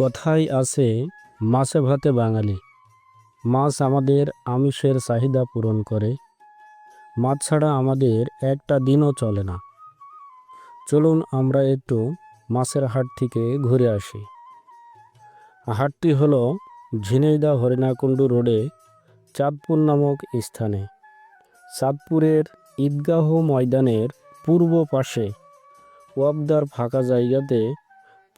কথাই আছে, মাছে ভাতে বাঙালি। মাছ আমাদের আমিষের চাহিদা পূরণ করে। মাছ ছাড়া আমাদের একটা দিনও চলে না। চলুন আমরা একটু মাছের হাট থেকে ঘুরে আসি। হাটটি হলো ঝিনাইদহ হরিণাকুণ্ডু রোডে চাঁদপুর নামক স্থানে। চাঁদপুরের ঈদগাহ ময়দানের পূর্ব পাশে ওয়াবদার ফাঁকা জায়গাতে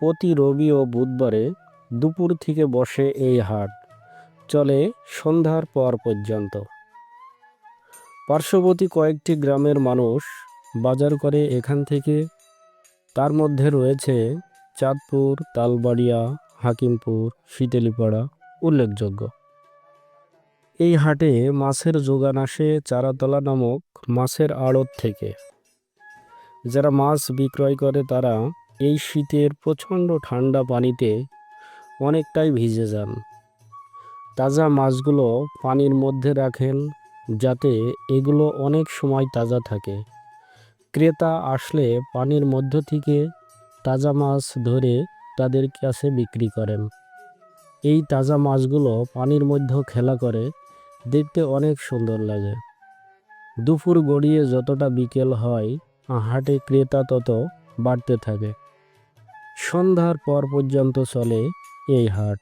প্রতি রবি ও বুধবারে দুপুর থেকে বসে এই হাট, চলে সন্ধ্যার পর পর্যন্ত। পার্শ্ববর্তী কয়েকটি গ্রামের মানুষ বাজার করে এখান থেকে, তার মধ্যে রয়েছে চাঁদপুর, তালবাড়িয়া, হাকিমপুর, শীতেলিপাড়া উল্লেখযোগ্য। এই হাটে মাছের যোগান আসে চারাতলা নামক মাছের আড়ত থেকে। যারা মাছ বিক্রয় করে তারা এই শীতের প্রচণ্ড ঠান্ডা পানিতে অনেকটাই ভিজে যান। তাজা মাছগুলো পানির মধ্যে রাখেন যাতে এগুলো অনেক সময় তাজা থাকে। ক্রেতা আসলে পানির মধ্য থেকে তাজা মাছ ধরে তাদের কাছে বিক্রি করেন। এই তাজা মাছগুলো পানির মধ্যে খেলা করে, দেখতে অনেক সুন্দর লাগে। দুপুর গড়িয়ে যতটা বিকেল হয়, হাটে ক্রেতা তত বাড়তে থাকে। সন্ধ্যার পর পর্যন্ত চলে এই হাট।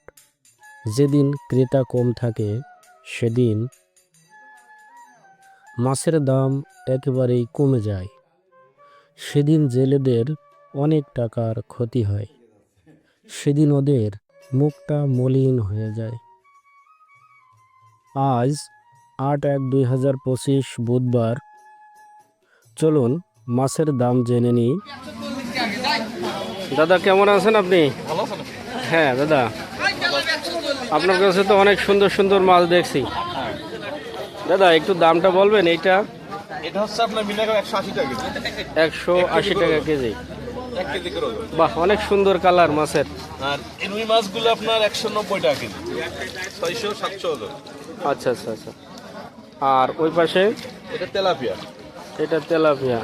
যেদিন ক্রেতা কম থাকে, সেদিন মাছের দাম একেবারেই কমে যায়। সেদিন জেলেদের অনেক টাকার ক্ষতি হয়। সেদিন ওদের মুখটা মলিন হয়ে যায়। আজ আট এক দুই হাজার পঁচিশ বুধবার। চলুন মাছের দাম জেনে নিই। দাদা কেমন আছেন আপনি? হ্যাঁ দাদা। আপনার কাছে তো অনেক সুন্দর সুন্দর মাছ দেখছি। দাদা একটু দামটা বলবেন এইটা? এটা হচ্ছে আপনার মিনাকে একশো আশি টাকা কেজি। একশো আশি টাকা। বাহ অনেক সুন্দর কালার মাছের। আর রুই মাছগুলো আপনার একশো নব্বই টাকা কেজি। ছয়শো সাতশো আচ্ছা আচ্ছা আচ্ছা। আর ওই পাশে? এটা তেলাপিয়া। এটা তেলাপিয়া।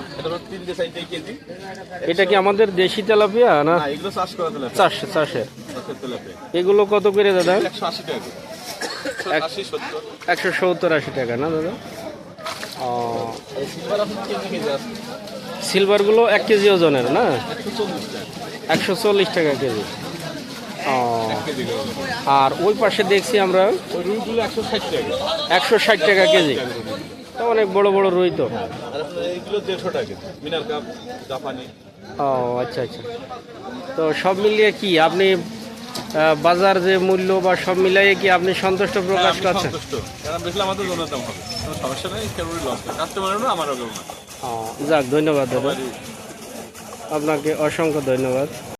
এটা কি আমাদের দেশি তেলাপিয়া না? চাষের। চাষের এগুলো কত করে দাদা? একশো সত্তর। আশি টাকা না দাদা? ও। সিলভারগুলো এক কেজি ওজনের না? একশো চল্লিশ টাকা। কেজি। ও। আর ওই পাশে দেখছি আমরা একশো ষাট টাকা। কেজি। তা অনেক বড় বড় রুই তো। আর দেড়শো টাকা মিনার কাপ জাপানি। ও আচ্ছা আচ্ছা। তো সব মিলিয়ে কি আপনি বাজার যে মূল্য বা সব মিলিয়ে কি আপনি সন্তুষ্ট প্রকাশ করছেন আমাদের জনতাম হবে। সমস্যা নেই আমারও যাক ধন্যবাদ দাদা। আপনাকে অসংখ্য ধন্যবাদ।